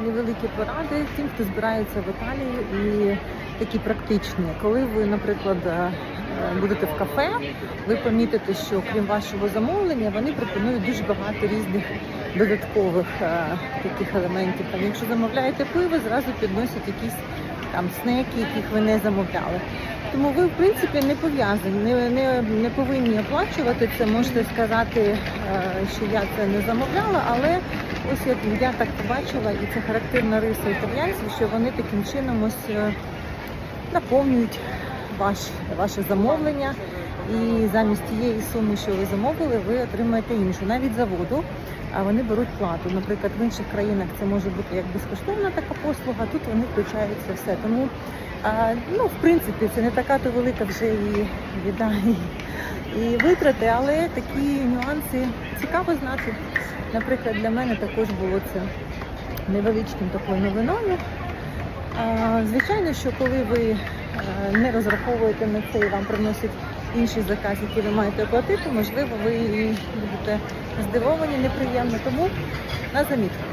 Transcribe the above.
невеликі поради тим, хто збирається в Італію і такі практичні. Коли ви, наприклад, е, будете в кафе, ви помітите, що крім вашого замовлення вони пропонують дуже багато різних додаткових е, таких елементів. Там, якщо замовляєте пиво, зразу підносять якісь там снеки, яких ви не замовляли. Тому ви, в принципі, не пов'язані, не, не, не повинні оплачувати це. Можете сказати, е, що я це не замовляла, але ось як я так побачила, і це характерна риса італійців, що вони таким чином ось е, наповнюють ваш, ваше замовлення. І замість тієї суми, що ви замовили, ви отримаєте іншу, навіть за воду. А вони беруть плату. Наприклад, в інших країнах це може бути як безкоштовна така послуга, тут вони включають це все. Тому ну, в принципі, це не така то велика вже і біда і, витрати, але такі нюанси цікаво знати. Наприклад, для мене також було це невеличким такою новиною. Звичайно, що коли ви Е, не розраховуєте на це і вам приносять інший заказ, який ви маєте оплатити, можливо, ви і будете здивовані, неприємно, тому на замітку.